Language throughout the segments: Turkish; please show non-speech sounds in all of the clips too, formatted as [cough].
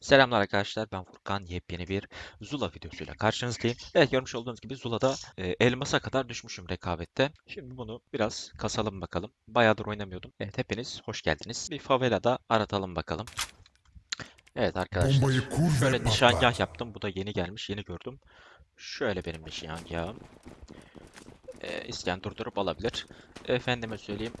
Selamlar arkadaşlar ben Furkan yepyeni bir Zula videosuyla karşınızdayım. Evet görmüş olduğunuz gibi Zula'da e, elmasa kadar düşmüşüm rekabette. Şimdi bunu biraz kasalım bakalım. Bayağıdır oynamıyordum. Evet hepiniz hoş geldiniz. Bir favelada aratalım bakalım. Evet arkadaşlar. Bombayı kur Şöyle nişangah yaptım. Bu da yeni gelmiş. Yeni gördüm. Şöyle benim nişangahım. E, isteyen durdurup alabilir. Efendime söyleyeyim.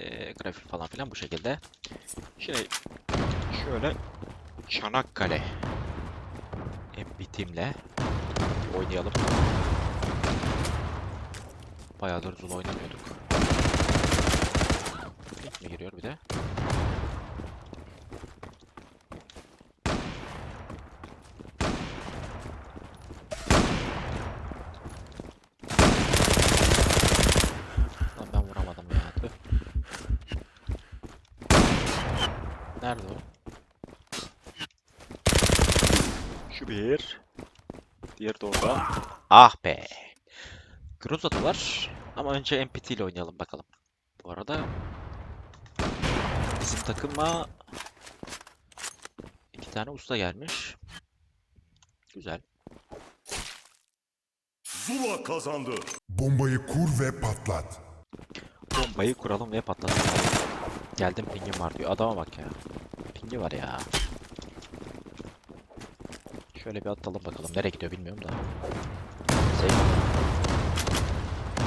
E, grafik falan filan bu şekilde. Şimdi şöyle Çanakkale MBT'imle oynayalım. Bayağıdır Zula oynamıyorduk. Link mi giriyor bir de? Lan ben vuramadım ya. Tüh. Nerede o? Şu bir. Diğeri de orada. Ah be. Groza da var. Ama önce MPT ile oynayalım bakalım. Bu arada bizim takıma iki tane usta gelmiş. Güzel. Zula kazandı. Bombayı kur ve patlat. Bombayı kuralım ve patlatalım. Geldim pingim var diyor. Adama bak ya. Pingi var ya. Şöyle bir atalım bakalım. Nereye gidiyor bilmiyorum da. Şey.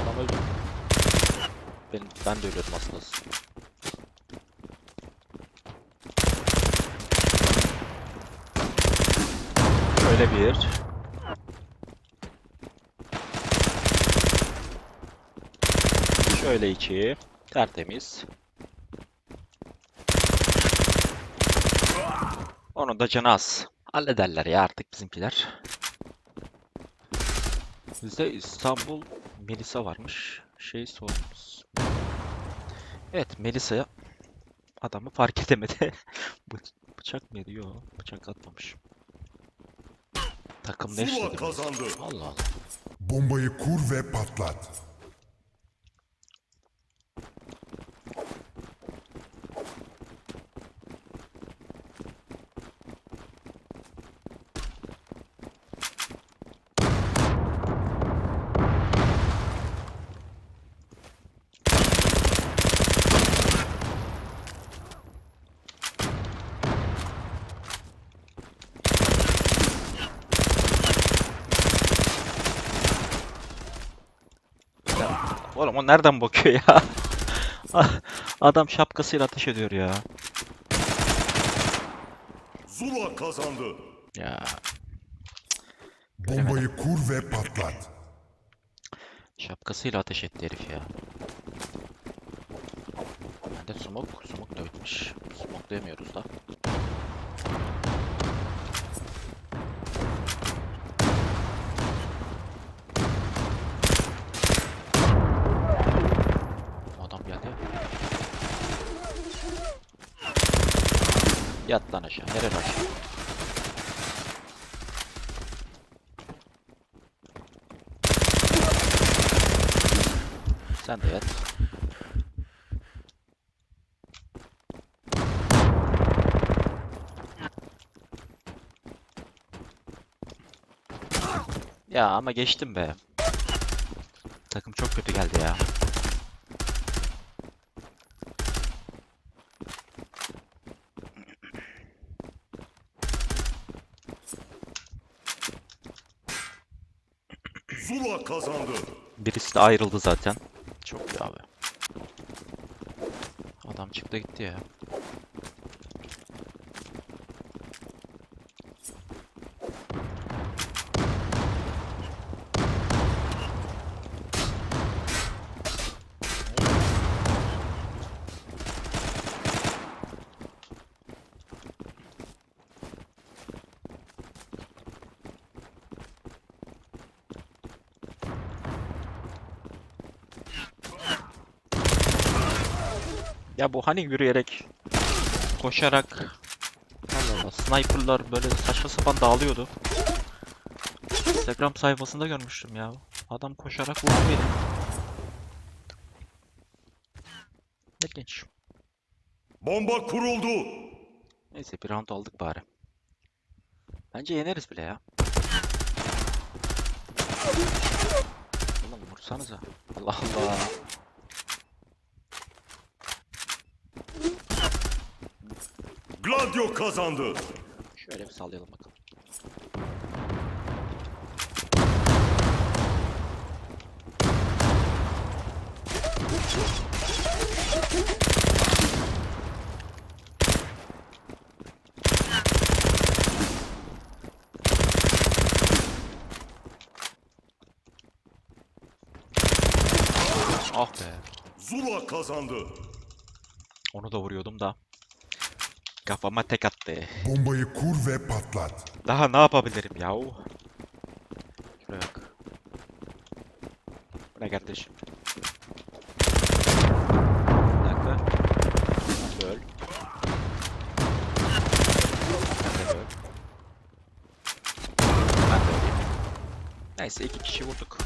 Adam öldü. Ben, ben de ölüyordum aslında. Şöyle bir. Şöyle iki. Tertemiz. Onu da canı az. Hallederler ya artık bizimkiler. Bizde İstanbul Melisa varmış. Şey sormuş. Evet Melisa'ya adamı fark edemedi. [laughs] Bı- bıçak mı diyor? Bıçak atmamış. Takım ne kazandı. Allah Allah. Bombayı kur ve patlat. Oğlum o nereden bakıyor ya? [laughs] Adam şapkasıyla ateş ediyor ya. Zula kazandı. Ya. Bombayı kur ve patlat. şapkasıyla ateş etti herif ya. Bende smoke, smoke da bitmiş. Smoke demiyoruz da. O Adam geldi. Yat lan aşağı. Nereye aşağı? Sen de yat. Ya ama geçtim be. Takım çok kötü geldi ya. Zula kazandı. Birisi de ayrıldı zaten. Çok iyi abi. Adam çıktı gitti ya. Ya bu hani yürüyerek, koşarak, Allah Allah, sniperlar böyle saçma sapan dağılıyordu. Instagram sayfasında görmüştüm ya. Adam koşarak vurdu beni. İlginç. Bomba kuruldu. Neyse bir round aldık bari. Bence yeneriz bile ya. Oğlum vursanıza. Allah Allah. Gladio kazandı. Şöyle bir sallayalım bakalım. Ah be. Zula kazandı. Onu da vuruyordum da. Kafama tek attı. Bombayı kur ve patlat. Daha ne yapabilirim yahu? Şuraya bak. Bu ne kardeşim? Bir dakika. Sen de öl. Sen de öl. Ben de öleyim. Neyse iki kişi vurduk.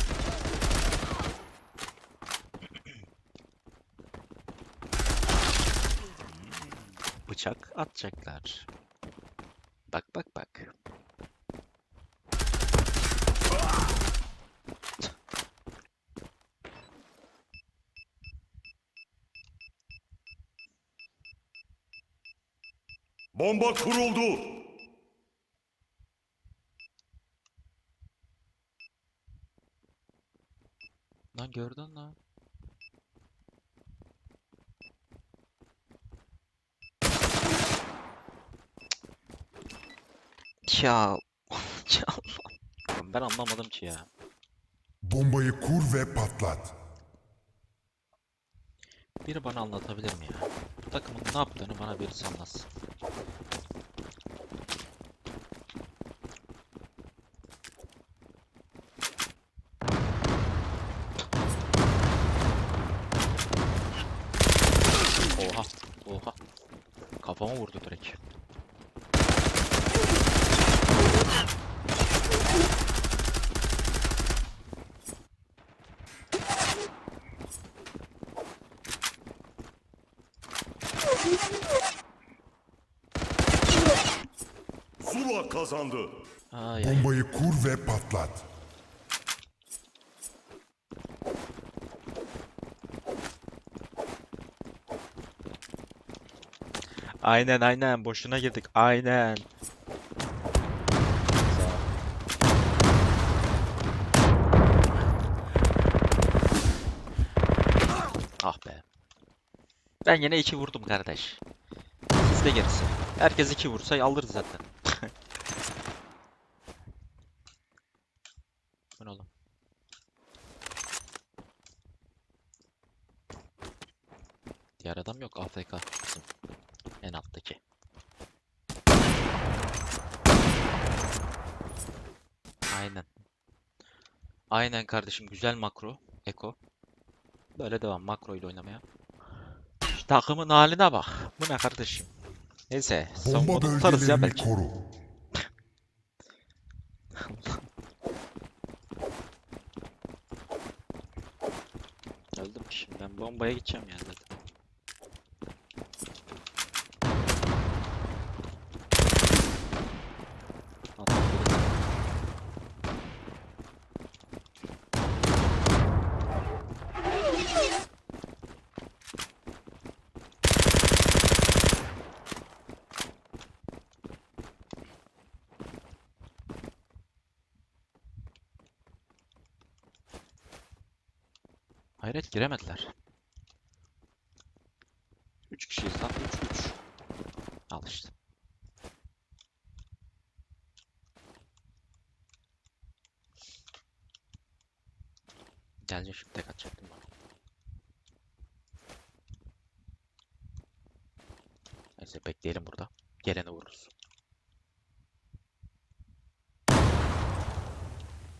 Bıçak atacaklar. Bak bak bak. Bomba kuruldu. Lan gördün lan. Ya. [laughs] Ben anlamadım ki ya. Bombayı kur ve patlat. Biri bana anlatabilir mi ya? Bu takımın ne yaptığını bana birisi anlatsın. Oha, oha. Kafama vurdu direkt. Zula kazandı. Ay ay. Bombayı kur ve patlat. Aynen aynen boşuna girdik aynen. Ah be. Ben yine iki vurdum kardeş. Siz de gerisi. Herkes iki vursa alırız zaten. [laughs] Bu oğlum? Diğer adam yok AFK bizim. En alttaki. Aynen. Aynen kardeşim güzel makro. Eko. Böyle devam makro ile oynamaya. Şu takımın haline bak. Bu ne kardeşim? Neyse. Bomba Savunma tutarız ya belki. koru. Öldüm şimdi ben bombaya gideceğim ya zaten. Hayret giremediler. 3 kişiyiz lan 3 3. Al işte. Gelecek şimdi tek atacaktım bana. Neyse bekleyelim burada. Geleni vururuz.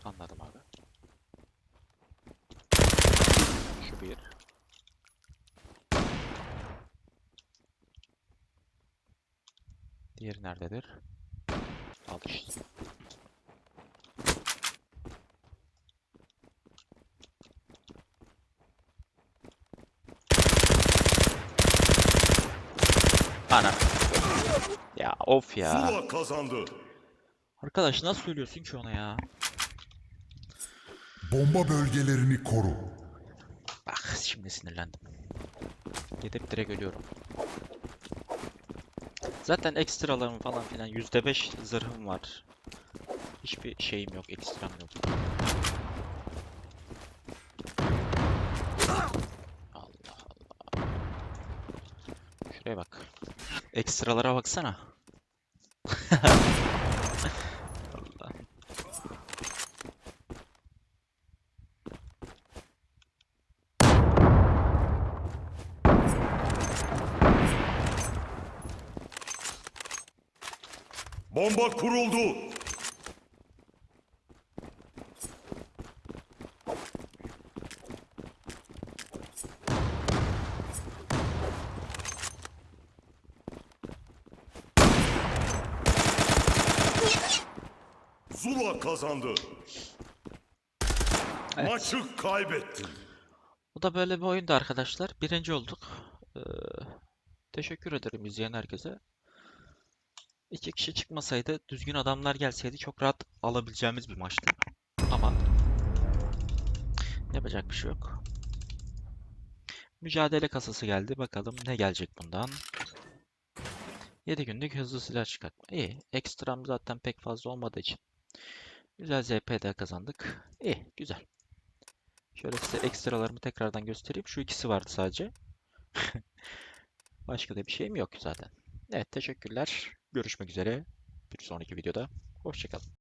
Anladım abi. Şu bir. Diğeri nerededir? Al işte. Ana. Ya of ya. Kazandı. Arkadaş nasıl söylüyorsun ki ona ya? Bomba bölgelerini koru. Bak şimdi sinirlendim. Gidip direkt ölüyorum. Zaten ekstralarım falan filan %5 zırhım var. Hiçbir şeyim yok, ekstram yok. Allah Allah. Şuraya bak. Ekstralara baksana. Bomba kuruldu. Zula kazandı. Evet. Maçı kaybettin. Bu da böyle bir oyundu arkadaşlar. Birinci olduk. Ee, teşekkür ederim izleyen herkese. İki kişi çıkmasaydı, düzgün adamlar gelseydi çok rahat alabileceğimiz bir maçtı. Ama yapacak bir şey yok. Mücadele kasası geldi. Bakalım ne gelecek bundan. 7 günlük hızlı silah çıkartma. İyi. Ekstram zaten pek fazla olmadığı için. Güzel ZP de kazandık. İyi. Güzel. Şöyle size ekstralarımı tekrardan göstereyim. Şu ikisi vardı sadece. [laughs] Başka da bir şeyim yok zaten. Evet teşekkürler. Görüşmek üzere bir sonraki videoda. Hoşçakalın.